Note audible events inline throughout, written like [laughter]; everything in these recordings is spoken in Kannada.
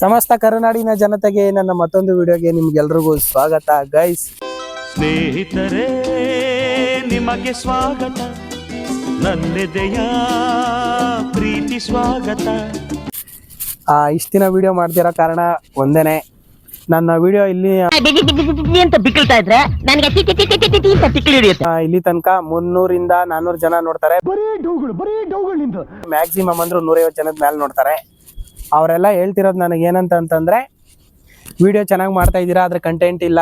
ಸಮಸ್ತ ಕರುನಾಡಿನ ಜನತೆಗೆ ನನ್ನ ಮತ್ತೊಂದು ವಿಡಿಯೋಗೆ ನಿಮ್ಗೆಲ್ರಿಗೂ ಸ್ವಾಗತ ಗೈಸ್ ಸ್ನೇಹಿತರೇ ನಿಮಗೆ ಸ್ವಾಗತ. ನನ್ನೆದೆಯ ಪ್ರೀತಿ ಸ್ವಾಗತ. ಆ ಇಷ್ಟಿನ ವಿಡಿಯೋ ಮಾಡ್ತಿರೋ ಕಾರಣ ಒಂದೇನೆ ನನ್ನ ವಿಡಿಯೋ ಇಲ್ಲಿ ಅಂತ ಬಿಕ್ಕಳ್ತಾ ಇದ್ರೆ ನನಗೆ ಟಿ ಟಿ ಟಿ ಟಿ ಟಿ ಟಿ ಅಂತ ತಿಕ್ಕಲಿ ಹಿಡಿಯುತ್ತೆ. ಆ, ಇಲ್ಲಿ ತನಕ ಮುನ್ನೂರಿಂದ ನಾನೂರು ಜನ ನೋಡ್ತಾರೆ. ಮ್ಯಾಕ್ಸಿಮಮ್ ಅಂದ್ರು ನೂರೈವತ್ತು ಜನದ ಮೇಲೆ ನೋಡ್ತಾರೆ. ಅವರೆಲ್ಲ ಹೇಳ್ತಿರೋದು ನನಗೆ ಏನಂತ ಅಂತಂದ್ರೆ, ವಿಡಿಯೋ ಚೆನ್ನಾಗಿ ಮಾಡ್ತಾ ಇದ್ದೀರಾ, ಆದರೆ ಕಂಟೆಂಟ್ ಇಲ್ಲ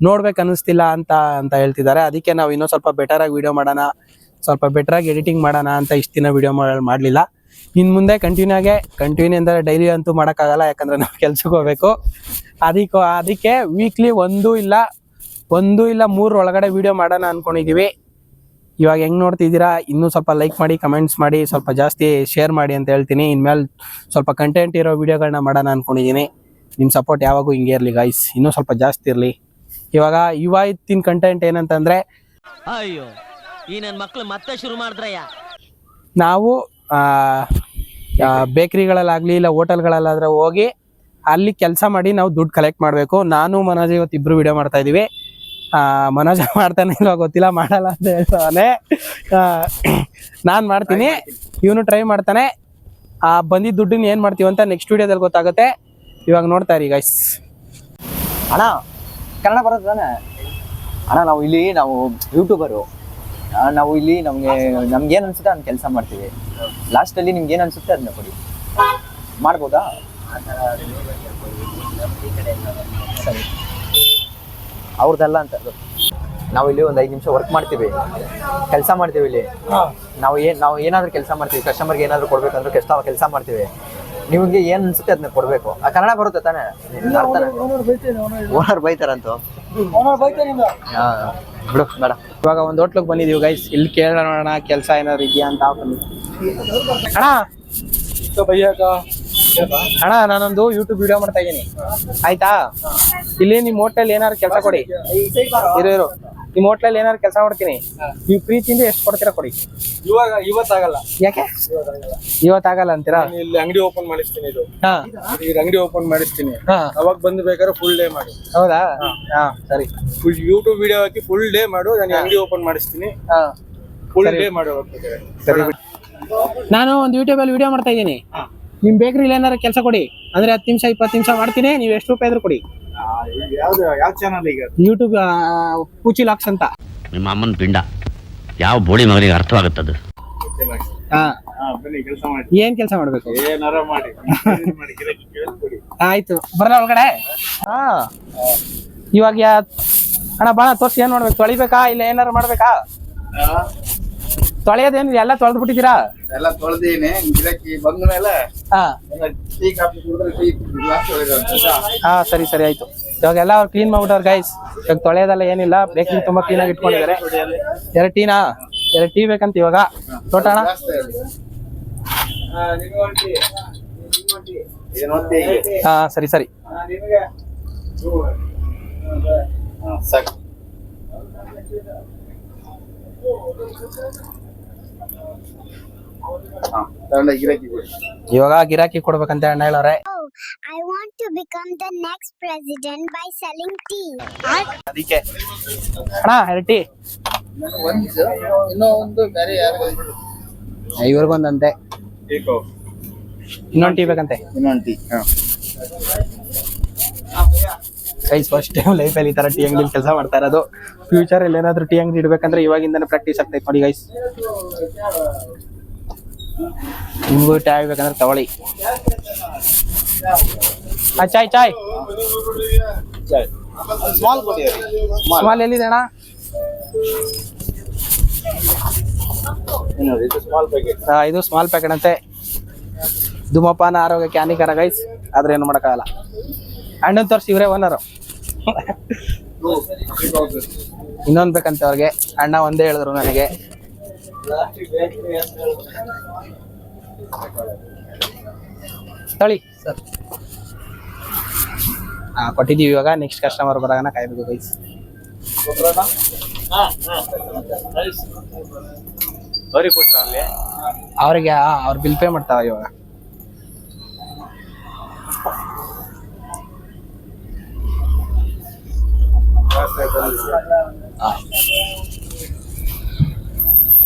ನೋಡ್ಬೇಕು ಅನ್ನಿಸ್ತಿಲ್ಲ ಅಂತ ಅಂತ ಹೇಳ್ತಿದ್ದಾರೆ. ಅದಕ್ಕೆ ನಾವು ಇನ್ನೂ ಸ್ವಲ್ಪ ಬೆಟರ್ ಆಗಿ ವಿಡಿಯೋ ಮಾಡೋಣ, ಸ್ವಲ್ಪ ಬೆಟರ್ ಆಗಿ ಎಡಿಟಿಂಗ್ ಮಾಡೋಣ ಅಂತ ಇಷ್ಟು ದಿನ ವಿಡಿಯೋ ಮಾಡಲಿಲ್ಲ. ಇನ್ನು ಮುಂದೆ ಕಂಟಿನ್ಯೂ ಆಗಿ ಕಂಟಿನ್ಯೂ ಅಂದರೆ ಡೈಲಿ ಅಂತೂ ಮಾಡೋಕ್ಕಾಗಲ್ಲ, ಯಾಕಂದ್ರೆ ನಾವು ಕೆಲ್ಸಕ್ಕೆ ಹೋಗ್ಬೇಕು. ಅದಕ್ಕೆ ಅದಕ್ಕೆ ವೀಕ್ಲಿ ಒಂದು ಇಲ್ಲ ಒಂದು ಇಲ್ಲ ಮೂರು ಒಳಗಡೆ ವಿಡಿಯೋ ಮಾಡೋಣ ಅನ್ಕೊಂಡಿದೀವಿ. ಇವಾಗ ಹೆಂಗ್ ನೋಡ್ತಿದ್ದೀರಾ? ಇನ್ನೂ ಸ್ವಲ್ಪ ಲೈಕ್ ಮಾಡಿ ಕಮೆಂಟ್ಸ್ ಮಾಡಿ ಸ್ವಲ್ಪ ಜಾಸ್ತಿ ಶೇರ್ ಮಾಡಿ ಅಂತ ಹೇಳ್ತೀನಿ. ಇನ್ಮೇಲೆ ಸ್ವಲ್ಪ ಕಂಟೆಂಟ್ ಇರೋ ವಿಡಿಯೋಗಳನ್ನ ಮಾಡೋಣ ಅನ್ಕೊಂಡಿದ್ದೀನಿ. ನಿಮ್ಮ ಸಪೋರ್ಟ್ ಯಾವಾಗೂ ಹಿಂಗೆ ಇರಲಿ ಗಾಯ್ಸ್ ಇನ್ನೂ ಸ್ವಲ್ಪ ಜಾಸ್ತಿ ಇರಲಿ. ಇವಾಗ ಇವತ್ತಿನ ಕಂಟೆಂಟ್ ಏನಂತಂದ್ರೆ ಅಯ್ಯೋ ಈ ನನ್ನ ಮಕ್ಕಳು ಮತ್ತೆ ಶುರು ಮಾಡಿದ್ರಯ್ಯ. ನಾವು ಬೇಕ್ರಿಗಳಲ್ಲಾಗಲಿ ಇಲ್ಲ ಹೋಟೆಲ್ಗಳಲ್ಲಾದ್ರೆ ಹೋಗಿ ಅಲ್ಲಿ ಕೆಲಸ ಮಾಡಿ ನಾವು ದುಡ್ಡು ಕಲೆಕ್ಟ್ ಮಾಡಬೇಕು. ನಾನು ಮನೋಜ್ ಇವತ್ತು ಇಬ್ಬರು ವಿಡಿಯೋ ಮಾಡ್ತಾ ಇದೀವಿ ಆ, ಮನೋಜ [laughs] ಮಾಡ್ತಾನೆ ಇಲ್ವಾ ಗೊತ್ತಿಲ್ಲ ಮಾಡಲ್ಲ ಅಂತ ಹೇಳ್ತಾನೆ. ನಾನು ಮಾಡ್ತೀನಿ. ಇವನು ಟ್ರೈ ಮಾಡ್ತಾನೆ. ಆ ಬಂದಿದ್ದ ದುಡ್ಡನ್ನ ಏನು ಮಾಡ್ತೀವಿ ಅಂತ ನೆಕ್ಸ್ಟ್ ವಿಡಿಯೋದಲ್ಲಿ ಗೊತ್ತಾಗುತ್ತೆ. ಇವಾಗ ನೋಡ್ತಾ ಇರಿ ಗೈಸ್ ಅಣ್ಣ ಕನ್ನಡ ಬರೋದು ತಾನೆ? ಅಣ್ಣ ನಾವು ಇಲ್ಲಿ ನಾವು ಯೂಟ್ಯೂಬರು ನಾವು ಇಲ್ಲಿ ನಮಗೆ ನಮ್ಗೆ ಏನು ಅನ್ಸುತ್ತೆ ಅದನ್ನ ಕೆಲಸ ಮಾಡ್ತೀವಿ. ಲಾಸ್ಟಲ್ಲಿ ನಿಮ್ಗೆ ಏನು ಅನ್ಸುತ್ತೆ ಅದನ್ನ ಕೊಡಿ. ಮಾಡ್ಬೋದಾ? ಸರಿ. ಅವ್ರದ್ದಲ್ಲ ಅಂತ. ಅದು. ನಾವು ಇಲ್ಲಿ ಒಂದು ಐದು ನಿಮಿಷ ವರ್ಕ್ ಮಾಡ್ತೀವಿ. ಕೆಲಸ ಮಾಡ್ತೀವಿ ಇಲ್ಲಿ. ನಾವು ಏನು ನಾವು ಏನಾದರೂ ಕೆಲಸ ಮಾಡ್ತೀವಿ. ಕಸ್ಟಮರ್ಗೆ ಏನಾದರೂ ಕೊಡ್ಬೇಕಂದ್ರೆ ಕೆಲಸ ಕೆಲಸ ಮಾಡ್ತೀವಿ. ನಿಮಗೆ ಏನು ಅನ್ಸುತ್ತೆ ಅದನ್ನ ಕೊಡಬೇಕು? ಆ ಕನ್ನಡ ಬರುತ್ತೆ ತಾನೇ? ಓನರ್ ಬೈತಾರಂತು? ಬಿಡು ಬೇಡ. ಇವಾಗ ಒಂದು ಹೋಟ್ಲಿಗೆ ಬಂದಿದೀವಿ ಗೈಸ್ ಇಲ್ಲಿ ಕೇಳೋಣ ಕೆಲಸ ಏನಾದ್ರು ಇದೆಯಾ ಅಂತ ಅಣ್ಣ. ಅಣ್ಣ ನಾನೊಂದು ಯೂಟ್ಯೂಬ್ ವಿಡಿಯೋ ಮಾಡ್ತಾ ಇದ್ದೀನಿ. ಆಯ್ತಾ? ಇಲ್ಲಿ ನಿಮ್ಮ ಹೋಟೆಲ್ ಏನಾದ್ರು ಕೆಲಸ ಕೊಡಿ. ಇರೋ ಇರೋ. ನಿಮ್ಮ ಹೋಟ್ಲಲ್ಲಿ ಏನಾದ್ರು ಕೆಲಸ ಮಾಡ್ತೀನಿ. ನೀವು ಪ್ರೀತಿಯಿಂದ ಎಷ್ಟು ಕೊಡ್ತೀರಾ ಕೊಡಿ. ಇವಾಗ ಇವತ್ತಾಗಲ್ಲ. ಯಾಕೆ? ಇವತ್ತಾಗಲ್ಲ ಅಂತೀರಾ? ನಾನು ಇಲ್ಲಿ ಅಂಗಡಿ ಓಪನ್ ಮಾಡಿಸ್ತೀನಿ ಇದು. ಹಾ. ಈಗ ಅಂಗಡಿ ಓಪನ್ ಮಾಡಿಸ್ತೀನಿ. ಹಾ. ಅವಾಗ ಬಂದು ಬೇಕಾದ್ರೆ ಫುಲ್ ಡೇ ಮಾಡಿ. ಹೌದಾ? ಹಾ. ಸರಿ. ಫುಲ್ ಯೂಟ್ಯೂಬ್ ವಿಡಿಯೋ ಹಾಕಿ ಫುಲ್ ಡೇ ಮಾಡು ನಾನು ಅಂಗಡಿ ಓಪನ್ ಮಾಡಿಸ್ತೀನಿ. ಹಾ. ಫುಲ್ ಸರಿ. ಡೇ ಮಾಡಿ. ಸರಿ ನಾನು ಒಂದು ಯೂಟ್ಯೂಬಲ್ಲಿ ವಿಡಿಯೋ ಮಾಡ್ತಾ ಇದ್ದೀನಿ. ನಿಮ್ಮ ಬೇಕ್ರಿಲಿ ಏನಾರ ಕೆಲಸ ಕೊಡಿ. ಅಂದ್ರೆ ಹತ್ತು ನಿಮಿಷ ಇಪ್ಪತ್ತು ನಿಮಿಷ ಮಾಡ್ತೀನಿ ನೀವು ಎಷ್ಟು ರೂಪಾಯಿ ಆದ್ರೂ ಕೊಡಿ. ಯಾವ್ದು ಯಾವ ಚಾನಲ್ ಈಗ? ಯೂಟ್ಯೂಬ್ ಪೂಚಿ ಲಾಕ್ಸ್ ಅಂತ. ನಿಮ್ಮ ಅಮ್ಮನ ಪಿಂಡ. ಯಾವ ಬೋಳಿ ಮಗನಿಗೆ ಅರ್ಥವಾಗುತ್ತದು? ಹಾ ಅದು ಬನ್ನಿ ಕೆಲಸ ಮಾಡಿ. ಏನ್ ಕೆಲಸ ಮಾಡ್ಬೇಕು? ಏನಾರ ಮಾಡಿ. ಆಯ್ತು. ಬರಲ್ಲ ಒಳಗಡೆ? ಹಾ. ಇವಾಗ ಯಾ ಅಣ್ಣ ಬಾ ತೋರ್ಸಿ ಏನ್ ಮಾಡ್ಬೇಕು? ತೊಳಿಬೇಕಾ ಇಲ್ಲ ಏನಾರು ಮಾಡ್ಬೇಕಾ? ತೊಳೆಯೋದೇನು ಎಲ್ಲ ತೊಳೆದು ಬಿಟ್ಟಿದ್ದೀರಾ ಎಲ್ಲ ತೊಳೆದೀನಿ ಗಿರಾಕಿ ಬಂದ ಮೇಲೆ ಹಾ. ಟೀ ಕಾಫಿ ಕುಡಿದ್ರೆ ಟೀ ಗ್ಲಾಸ್ ಹಾ ಸರಿ ಸರಿ ಆಯ್ತು. ಇವಾಗ ಎಲ್ಲ ಅವ್ರು ಕ್ಲೀನ್ ಮಾಡ್ಬಿಟ್ಟವ್ರು ಗೈಸ್ ಇವಾಗ ತೊಳೆಯೋದೆಲ್ಲ ಏನಿಲ್ಲ ಬೇಕಿಂಗ್ ತುಂಬಾ ಕ್ಲೀನ್ ಆಗಿ ಇಟ್ಕೊಂಡಿದ್ದಾರೆ. ಎರಡು ಟೀನಾ ಎರಡು ಟೀ ಬೇಕಂತ ಇವಾಗ? ತೋಟಣ ಹಾ ಸರಿ ಸರಿ. ಸಾಕು ಹಾ ತಗೊಂಡ ಗಿರಾಕಿ ಕೊಡಿ ಇವಾಗ ಗಿರಾಕಿ ಕೊಡ್ಬೇಕಂತ ಅಣ್ಣ ಹೇಳವ್ರೆ I want to become the next president by selling tea. ಅದಕ್ಕೆ. ಅಣ್ಣ ಎರಡು ಟೀ ಇನ್ನೂ ಒಂದು ಬೇರೆ ಯಾರು ಇವ್ರಿಗೊಂದಂತೆ. ಟೀಕೋ ಇನ್ನೊಂದು ಟೀ ಬೇಕಂತೆ. ಇನ್ನೊಂದು ಟೀ ಹಾ. ಗೈಸ್ ಫಸ್ಟ್ ಟೈಮ್ ಲೈಫಲ್ಲಿ ಈ ಥರ ಟೀ ಅಂಗಡಿ ಕೆಲಸ ಮಾಡ್ತಾ ಇರೋದು. ಫ್ಯೂಚರ್ ಅಲ್ಲಿ ಏನಾದ್ರೂ ಟೀ ಅಂಗಡಿ ಇಡ್ಬೇಕಂದ್ರೆ ಇವಾಗಿಂದನೇ ಪ್ರಾಕ್ಟೀಸ್ ಆಗ್ತೈತೆ ನೋಡಿ ಗೈಸ್ ನಿಮ್ಗೂ ಟೀ ಆಗ್ಬೇಕಂದ್ರೆ ತಗೊಳ್ಳಿ. ಹಾಂ ಚಾಯ್ ಚಾಯ್. ಸ್ಮಾಲ್ ಎಲ್ಲಿದೆ ಅಣ್ಣ? ಇದು ಸ್ಮಾಲ್ ಪ್ಯಾಕೆಟ್ ಅಂತೆ. ಧೂಮಪಾನ ಆರೋಗ್ಯಕ್ಕೆ ಹಾನಿಕರ ಗೈಸ್ ಆದ್ರೆ ಏನು ಮಾಡೋಕ್ಕಾಗಲ್ಲ. ಅಣ್ಣನ್ ತೋರ್ಸಿ ಇವರೇ ಓನರು ಇನ್ನೊಂದು ಬೇಕಂತ ಅವ್ರಿಗೆ. ಅಣ್ಣ ಒಂದೇ ಹೇಳಿದ್ರು ನನಗೆ. ತಳಿ. ಸರ್. ಹಾ ಕೊಟ್ಟಿದ್ದೀವಿ ಇವಾಗ. ನೆಕ್ಸ್ಟ್ ಕಸ್ಟಮರ್ ಬರಾಗನ ಕಾಯ್ಬೇಕು ಗೈಸ್ ಅವ್ರಿಗೆ ಅವ್ರು ಅಲ್ಲಿ? ಅವ್ರಿಗೆ ಅವ್ರ ಬಿಲ್ ಪೇ ಮಾಡ್ತಾವ ಇವಾಗ.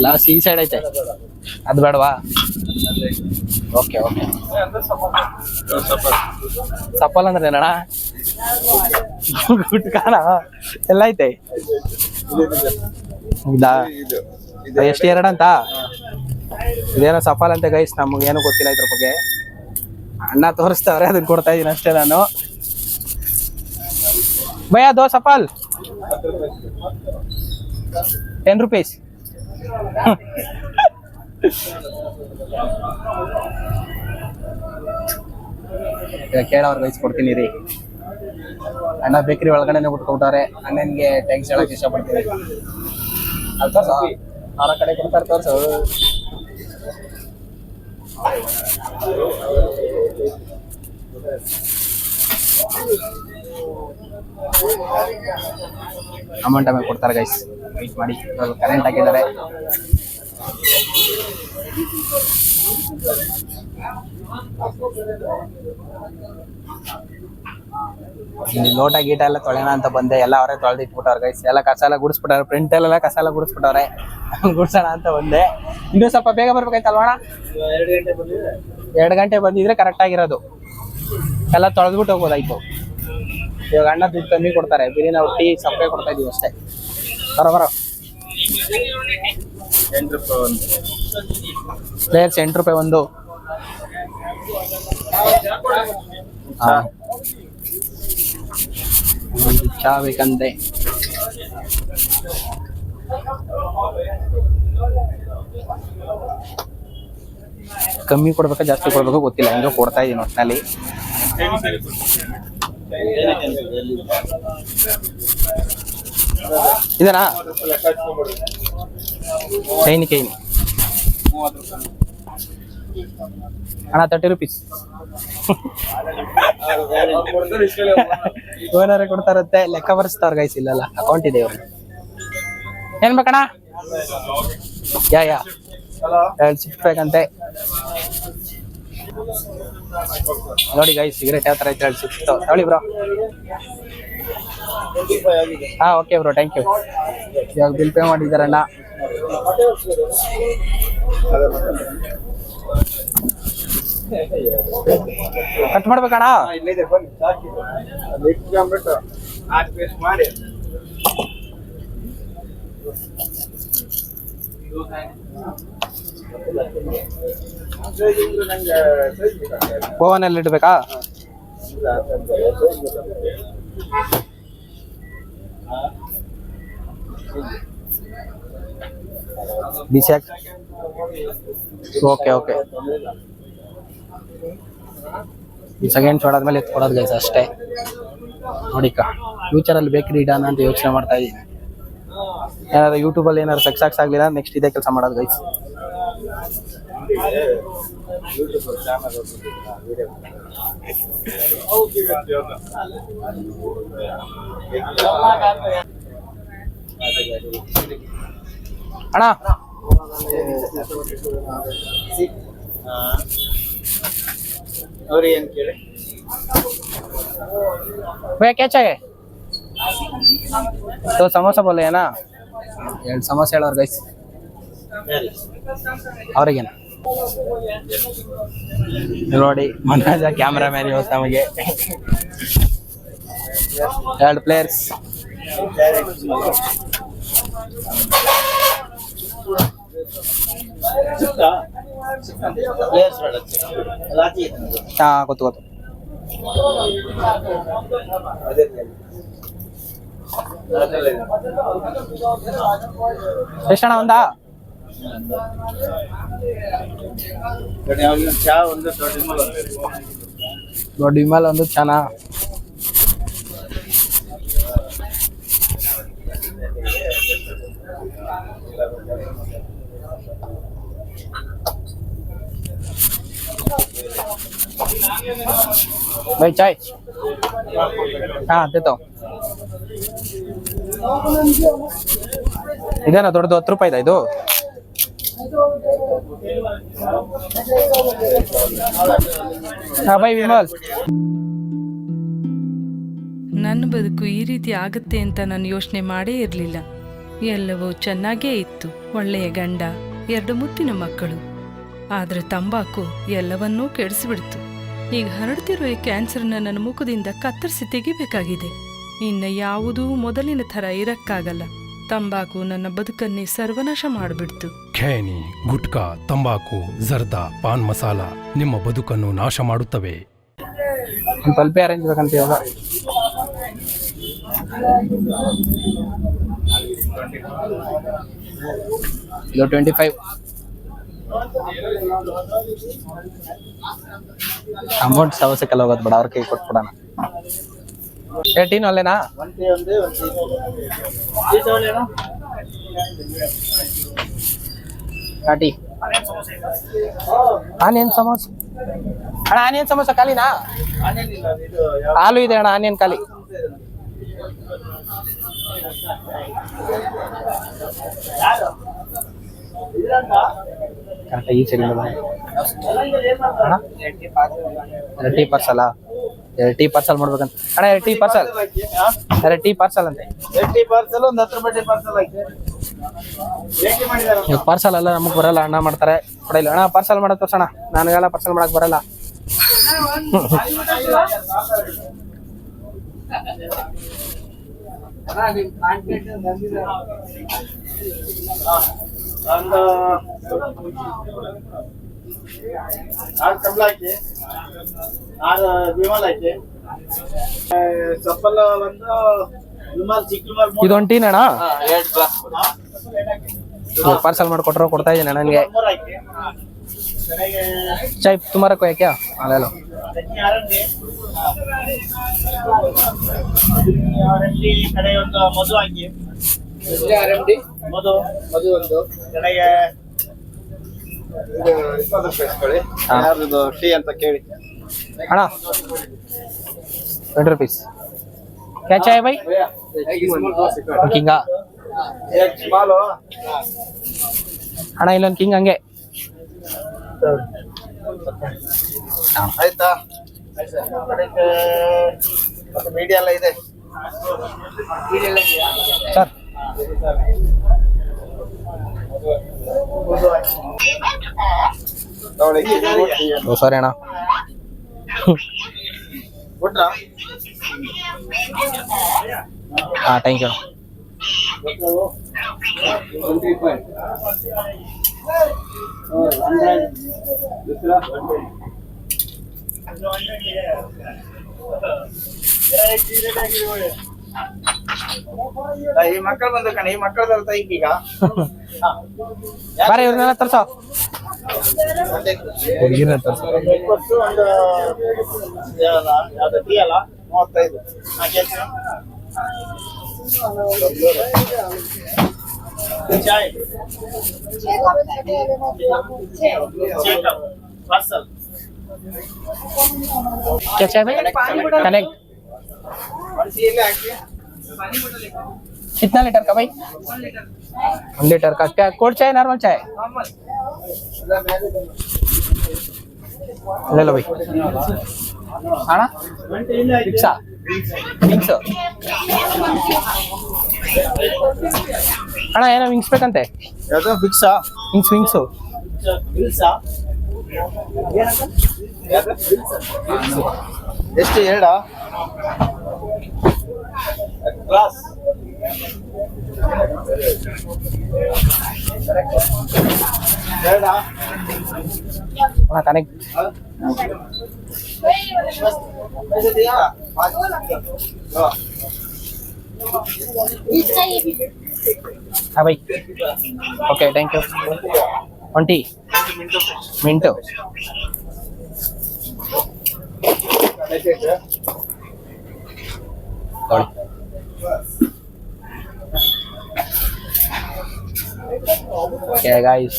ಲಾಸ್ಟ್ ಈ ಸೈಡ್ ಐತೆ? ಅದು ಬೇಡವಾ? ಓಕೆ ಓಕೆ ಸಪ್ಪಲ್ ಅಂದ್ರೆ ಏನಣ್ಣ ಎಲ್ಲ ಐತೆ? ಹೌದಾ? ಎಷ್ಟು ಎರಡು ಅಂತ? ಇದೇನೋ ಸಫಲ್ ಅಂತ ಗೈಸ್ ನಮ್ಗೆ ಏನು ಗೊತ್ತಿಲ್ಲ ಇದ್ರ ಬಗ್ಗೆ. ಅಣ್ಣ ತೋರಿಸ್ತಾವ್ರೆ ಅದನ್ನ ಕೊಡ್ತಾ ಇದೀನಿ ಅಷ್ಟೇ ನಾನು. ಭಯ, ದೋ ಸಫಲ್! ಟೆನ್ ರುಪೀಸ್ ಕೇಳೋರ್ಗೆ ವಹಿಸ್ಕೊಡ್ತೀನಿ ಕೊಡ್ತೀನಿ ರೀ. ಅಣ್ಣ ಬೇಕ್ರಿ ಒಳಗಡೆನೆ ಹುಟ್ಕೊಟ್ಟಾರೆ ಅಣ್ಣನಿಗೆ ಟ್ಯಾಂಕ್ಸ್ ಹೇಳಕ್ ಇಷ್ಟಪಡ್ತೀನಿ. ಕಡೆ ಕೊಡ್ತಾರೆ ತೋರ್ಸು. ಅಮೌಂಟ್ ಆಮೇಲೆ ಕೊಡ್ತಾರೆ ಗೈಸ್ ವೆಯ್ಟ್ ಮಾಡಿ. ಕರೆಂಟ್ ಹಾಕಿದ್ದಾರೆ. ಇಲ್ಲಿ ಲೋಟ ಗೀಟ ಎಲ್ಲ ತೊಳೆಯೋಣ ಅಂತ ಬಂದೆ. ಎಲ್ಲ ಅವರೇ ತೊಳೆದು ಇಟ್ಬಿಟ್ಟವ್ರೆ ಗೈಸ್ ಎಲ್ಲ ಕಸ ಎಲ್ಲ ಗುಡಿಸ್ಬಿಟ್ಟವ್ರೆ. ಪ್ರಿಂಟ್ ಎಲ್ಲ ಕಸ ಎಲ್ಲ ಗುಡಿಸ್ಬಿಟ್ಟವ್ರೆ. [laughs] ಗುಡ್ಸೋಣ ಅಂತ ಬಂದೆ. ಇನ್ನೂ ಸ್ವಲ್ಪ ಬೇಗ ಬರ್ಬೇಕಾಯ್ತಲ್ವಣ ಎರಡು ಗಂಟೆ ಬಂದಿದ್ರೆ ಕರೆಕ್ಟ್ ಆಗಿರೋದು. ಎಲ್ಲ ತೊಳೆದ್ಬಿಟ್ಟು ಹೋಗ್ಬೋದಾಯ್ತು. ಇವಾಗ ಅಣ್ಣ ದುಡ್ಡು ಕಮ್ಮಿ ಕೊಡ್ತಾರೆ ಬಿರಿ ನಾವು ಟೀ ಸಪ್ಪೆ ಕೊಡ್ತಾ ಇದೀವಿ ಅಷ್ಟೇ. ಬರೋ ಬರೋ. ಪ್ಲೇಯರ್ಸ್ ಎಂಟು ರೂಪಾಯಿ ಒಂದು. ಚಾ ಬೇಕಂತೆ. ಕಮ್ಮಿ ಕೊಡ್ಬೇಕಾ, ಜಾಸ್ತಿ ಕೊಡ್ಬೇಕು ಗೊತ್ತಿಲ್ಲ, ಹಂಗೆ ಕೊಡ್ತಾ ಇದೀನಿ ಒಟ್ಟಿನಲ್ಲಿ ಇದನಾ? ಕೈನಿ ಕೈನಿ. ಅಣ್ಣ ತರ್ಟಿ ರುಪೀಸ್ ಓನರ್ ಕೊಡ್ತಾರತ್ತೆ ಲೆಕ್ಕ ಬರ್ಸ್ತಾರ ಗೈಸ್ ಇಲ್ಲಲ್ಲ ಅಕೌಂಟ್ ಇದೆ ಇವ್ರು ಏನ್ ಬೇಕಣ್ಣ? ಯಾ ಯಾ. ಎರಡು ಸಿಕ್ಸ್ ಬೇಕಂತೆ. ನೋಡಿ ಗೈಸ್ ಸಿಗರೇಟ್ ಯಾವ ಥರ ಐತೆ ಹೇಳಿ, ಸಿಕ್ತು. ತಗೊಳ್ಳಿ ಬ್ರೋ ಹಾ ಓಕೆ ಬ್ರೋ ಥ್ಯಾಂಕ್ ಯು ಇವಾಗ ಬಿಲ್ ಪೇ ಮಾಡಿದ್ದಾರಣ್ಣ ಕಟ್ ಮಾಡ್ಬೇಕಣ್ಣ? ಓವನ್ ಅಲ್ಲಿ ಇಡ್ಬೇಕಾ? ಬಿಸಿ ಓಕೆ ಓಕೆ. ಈ ಸೆಕೆಂಡ್ಸ್ ಹೊಡಾದ್ಮೇಲೆ ಎತ್ಕೊಡೋದು ಗೈಸ್ ಅಷ್ಟೇ. ನೋಡಿಕ ಫ್ಯೂಚರಲ್ಲಿ ಬೇಕ್ರಿ ಇಡೋಣ ಅಂತ ಯೋಚನೆ ಮಾಡ್ತಾ ಇದ್ದೀನಿ. ಏನಾದ್ರು ಯೂಟ್ಯೂಬಲ್ಲಿ ಏನಾದ್ರು ಸಕ್ಸಸ್ ಆಗಲಿಲ್ಲ ನೆಕ್ಸ್ಟ್ ಇದೇ ಕೆಲಸ ಮಾಡೋದು ಗೈಸ್ ಅಣ್ಣ ಅವ್ರಿಗೆ ಏನ್ ಕೇಳಿ भैया क्या चाहिए तो समोसा बोले है ना ಎರಡು ಸಮೋಸೆ ಹೇಳೋರು ಗೈಸ್ ಅವ್ರಿಗೇನ ನೋಡಿ ಮನೋಜ ಕ್ಯಾಮ್ರಾಮ್ಯಾನ್ ಇವತ್ತು ನಮಗೆ ಎರಡು ಪ್ಲೇಯರ್ಸ್ ಹಾ ಗೊತ್ತು ಗೊತ್ತು. ಎಷ್ಟಣ್ಣ ಒಂದಾ? ಚಾ ಒಂದು ದೊಡ್ಡ ಮಗ. ದೊಡ್ಡ ವಿಮಲ್ ಒಂದು ಚೆನ್ನ भाई चाय हाँ देता हूँ ಇದೇನಾ ದೊಡ್ಡದು ಹತ್ತು ರೂಪಾಯಿದ ಇದು ನನ್ನ ಬದುಕು ಈ ರೀತಿ ಆಗುತ್ತೆ ಅಂತ ನಾನು ಯೋಚನೆ ಮಾಡೇ ಇರಲಿಲ್ಲ. ಎಲ್ಲವೂ ಚೆನ್ನಾಗೇ ಇತ್ತು. ಒಳ್ಳೆಯ ಗಂಡ, ಎರಡು ಮುತ್ತಿನ ಮಕ್ಕಳು. ಆದರೆ ತಂಬಾಕು ಎಲ್ಲವನ್ನೂ ಕೆಡಿಸಿಬಿಡ್ತು. ಈಗ ಹರಡ್ತಿರೋ ಈ ಕ್ಯಾನ್ಸರ್ನ ನನ್ನ ಮುಖದಿಂದ ಕತ್ತರಿಸಿ ತೆಗಿಬೇಕಾಗಿದೆ. ಇನ್ನು ಯಾವುದೂ ಮೊದಲಿನ ಥರ ಇರಕ್ಕಾಗಲ್ಲ. ತಂಬಾಕು ನನ್ನ ಬದುಕನ್ನೇ ಸರ್ವನಾಶ ಮಾಡಿಬಿಡ್ತು. ಖೇನಿ ಗುಟ್ಕಾ ತಂಬಾಕು ಜರ್ದಾ ಪಾನ್ ಮಸಾಲ ನಿಮ್ಮ ಬದುಕನ್ನು ನಾಶ ಮಾಡುತ್ತವೆ. ಒಂದು ಪಲ್ಪೆ ಅರೇಂಜ್ ಬೇಕಂತ ಇವಾಗ. ಇದು ಟ್ವೆಂಟಿ ಫೈವ್ ಅಮೌಂಟ್ ಸವಸಕ್ಕೆಲ್ಲ ಹೋಗೋದು ಬೇಡ ಅವ್ರ ಕೈ ಕೊಟ್ಬಿಡೋಣ. ಏಟೀನ್ ಅಲ್ಲೇನಾ? ಕಾಟಿ ಆನಿಯನ್ ಸಮೋಸ. ಅಣ್ಣ ಆನಿಯನ್ ಸಮೋಸ ಖಾಲಿನಾ? ಆಲೂ ಇದೆ ಅಣ್ಣ ಆನಿಯನ್ ಖಾಲಿ. ಕರೆಕ್ಟ್ ಈ ಸರಿ ಅಣ್ಣ? ಎರಡು ಟೀ ಪಾರ್ಸಲ ಎರಡು ಟೀ ಪಾರ್ಸಲ್ ಮಾಡ್ಬೇಕಂತ. ಅಣ್ಣ ಎರಡು ಟೀ ಪಾರ್ಸಲ್ ಎರಡು ಟೀ ಪಾರ್ಸಲ್ ಅಂತೆ. ಪಾರ್ಸಲ್ ಎಲ್ಲ ನಮಗೆ ಬರಲ್ಲ ಅಣ್ಣ ಮಾಡ್ತಾರೆ. ಕೊಡಿಲ್ಲ ಅಣ್ಣ ಪಾರ್ಸಲ್ ಮಾಡೋದು ತೋರ್ಸೋಣ ನನಗೆಲ್ಲ ಪಾರ್ಸಲ್ ಮಾಡಕ್ ಬರಲ್ಲ. ಆರು ಕಮಲ ಹಾಕಿ ಆರು ವಿಮಲ್ ಹಾಕಿ ಚಪ್ಪಲ್ ಒಂದು ವಿಮಲ್ ಚಿಕ್ಕ ವಿಮಲ್ ಮೂರು. ಇದೊಂದು ಟೀನ್ ಅಣ್ಣ? ಎರಡು ಗ್ಲಾಸ್ ಪಾರ್ಸಲ್ ಮಾಡ್ಕೊಟ್ರು ಕೊಡ್ತಾ ಇದ್ದೀನಿ ನನಗೆ ಮೂರು ಹಾಕಿ ಕಡೆಗೆ ಚಾಯ್ ತುಮಾರ ಯಾಕೆ ಅಲ್ಲೆಲ್ಲ. ಚಟ್ನಿ ಆರಂಡಿ ಚಟ್ನಿ ಆರಂಡಿ ಕಡೆ ಒಂದು ಮಧು ಹಾಕಿ. ಆರಂಡಿ ಮಧು. ಮಧು ಒಂದು. ಕಡೆಗೆ ಇದು ಇಪ್ಪತ್ತು ರೂಪಾಯಿ ಇಸ್ಕೊಳ್ಳಿ ಹಾ. ಯಾರ್ದು ಟೀ ಅಂತ ಕೇಳಿ. ಅಣ್ಣ. ಟ್ವೆಂಟಿ ರುಪೀಸ್ ಕ್ಯಾ ಚಾಯ್ ಬೈ ಕಿಂಗ ಅಣ್ಣ ಇಲ್ಲೊಂದು ಕಿಂಗ್ ಹಂಗೆ. ಆಯ್ತಾ? ಮೀಡಿಯಾ ಎಲ್ಲ ಇದೆ. ಸರ್ ಓ ಸಾರಿ ಅಣ್ಣ ಕೊಟ್ರಾ ಹಾಂ ಥ್ಯಾಂಕ್ ಯು ಈ ಮಕ್ಕಳು ಬಂದು ಕಣ ಈ ಮಕ್ಕಳದಲ್ಲ ತೈಕ್ ಈಗ ಬಾರಿ ಇವ್ರನ್ನೆಲ್ಲ ತರ್ಸೋ ಹುಡುಗಿನ ತರ್ಸೋ ಕೊಟ್ಟು ಒಂದು ಯಾವ್ದ ಯಾವ್ದು ಟೀ ಅಲ್ಲ ಮೂವತ್ತೈದು ಹಾಗೆ ಚಾಯ್ ಪಾರ್ಸಲ್ क्या चाय भाई कनेक्ट कितना लीटर का भाई वन लीटर का क्या कोल्ड चाय नॉर्मल चाय ले लो भाई आना रिक्शा ವಿಂಗ್ಸ್ ಅಣ್ಣ ಏನೋ ವಿಂಗ್ಸ್ ಬೇಕಂತೆ ಯಾವ್ದು ಫಿಕ್ಸಾ ವಿಂಗ್ಸ್ ವಿಂಗ್ಸು ಬಿಲ್ಸಾ ಎಷ್ಟು ಎರಡ ಗ್ಲಾಸ್ ಎರಡ ಅಣ್ಣ ಕನೆಕ್ಟ್ ಹಾಂ bye okay thank you one tea guys. Okay guys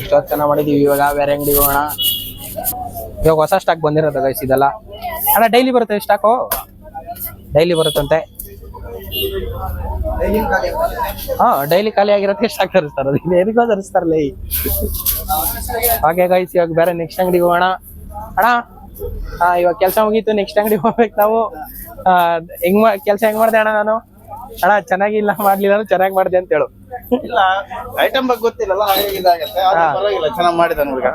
ಇಷ್ಟೊತ್ತು ಚೆನ್ನಾಗಿ ಮಾಡಿದೀವಿ, ಇವಾಗ ಬೇರೆ ಅಂಗಡಿಗೆ ಹೋಗೋಣ. ಇವಾಗ ಹೊಸ ಸ್ಟಾಕ್ ಬಂದಿರೋದು ಗೈಸ್ ಇದೆಲ್ಲ. ಅಣ್ಣ ಡೈಲಿ ಬರುತ್ತೆ ಸ್ಟಾಕು ಡೈಲಿ ಬರುತ್ತಂತೆ ಹಾ ಡೈಲಿ ಖಾಲಿ ಆಗಿರೋದಕ್ಕೆ ಸ್ಟಾಕ್ ತರಿಸ್ತಾರೆ ಅದು ಏನಕ್ಕೋ ತರಿಸ್ತಾರಲ್ಲ ಹಾಗೆ ಗೈಸ್ ಇವಾಗ ಬೇರೆ ನೆಕ್ಸ್ಟ್ ಅಂಗಡಿಗೆ ಹೋಗೋಣ. ಅಣ್ಣ ಹಾ ಇವಾಗ ಕೆಲಸ ಮುಗೀತು ನೆಕ್ಸ್ಟ್ ಅಂಗಡಿ ಹೋಗ್ಬೇಕು ನಾವು. ಹೆಂಗ್ ಕೆಲಸ ಹೆಂಗ್ ಮಾಡ್ದೆ ಅಣ್ಣ ನಾನು? ಅಣ್ಣ ಚೆನ್ನಾಗಿಲ್ಲ ಮಾಡ್ಲಿಲ್ಲ ಅಂದ್ರೆ ಚೆನ್ನಾಗಿ ಮಾಡಿದೆ ಅಂತ ಹೇಳು. ಇಲ್ಲ ಐಟಮ್ ಬಗ್ಗೆ ಗೊತ್ತಿಲ್ಲ ಹಾಗಾಗಿ ಇದಾಗತ್ತೆ. ಆದ್ರೆ ಪರವಾಗಿಲ್ಲ ಚೆನ್ನಾಗಿ ಮಾಡಿದ ಹುಡುಗ.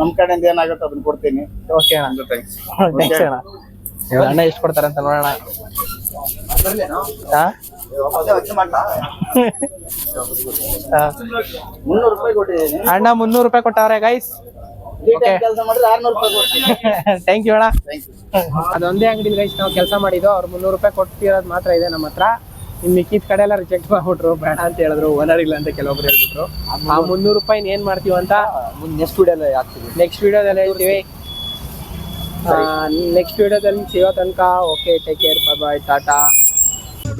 ನಮ್ ಕಡೆಯಿಂದ ಏನಾಗುತ್ತೆ ಅದನ್ನ ಕೊಡ್ತೀನಿ. ಓಕೆ ಅಣ್ಣ. ಥ್ಯಾಂಕ್ಸ್ ಥ್ಯಾಂಕ್ಸ್ ಅಣ್ಣ. ಅಣ್ಣ ಎಷ್ಟು ಕೊಡ್ತಾರೆ ಅಂತ ನೋಡೋಣ. ಹಾ [laughs] ಹಾ. ಮುನ್ನೂರು ರೂಪಾಯಿ ಕೊಟ್ಟಿದ್ದೀನಿ. ಅಣ್ಣ ಮುನ್ನೂರು ರೂಪಾಯಿ ಕೊಟ್ಟವ್ರೆ ಗೈಸ್ ಓಕೆ ಕೆಲಸ ಮಾಡಿದ್ರೆ ಆರ್ನೂರು ರೂಪಾಯಿ ಥ್ಯಾಂಕ್ ಯು [laughs] ಅಣ್ಣ. ಥ್ಯಾಂಕ್ ಯು ಅದೊಂದೇ ಅಂಗಡಿ ಗೈಸ್ ನಾವು ಕೆಲಸ ಮಾಡಿದ್ದು. ಅವ್ರು ಮುನ್ನೂರು ರೂಪಾಯಿ ಕೊಟ್ಟಿರೋದು ಮಾತ್ರ ಇದೆ ನಮ್ಮ ಹತ್ರ. ಇನ್ನು ಮಿಕ್ಕಿದ ಕಡೆ ಎಲ್ಲ ರಿಜೆಕ್ಟ್ ಮಾಡ್ಬಿಟ್ರು. ಬೇಡ ಅಂತ ಹೇಳಿದ್ರು. ಓನರ್ ಇಲ್ಲ ಅಂತ ಕೆಲವೊಬ್ರು ಹೇಳ್ಬಿಟ್ರು. ಆ ಮುನ್ನೂರು ರೂಪಾಯಿ ಏನ್ ಮಾಡ್ತೀವಿ ಅಂತ ನೆಕ್ಸ್ಟ್ ವಿಡಿಯೋದಲ್ಲಿ ಹಾಕ್ತೀವಿ. ನೆಕ್ಸ್ಟ್ ವಿಡಿಯೋದಲ್ಲಿ ಹೇಳ್ತೀವಿ. ನೆಕ್ಸ್ಟ್ ವಿಡಿಯೋದಲ್ಲಿ ಸಿಗೋ ತನಕ okay take care bye bye tata.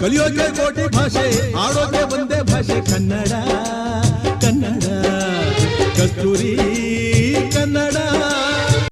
ಕಲಿಯೋಕೆ ಕೋಟಿ ಭಾಷೆ ಆಡೋಕೆ ಒಂದೇ ಭಾಷೆ ಕನ್ನಡ ಕನ್ನಡ ಕಸ್ತೂರಿ. என்னடா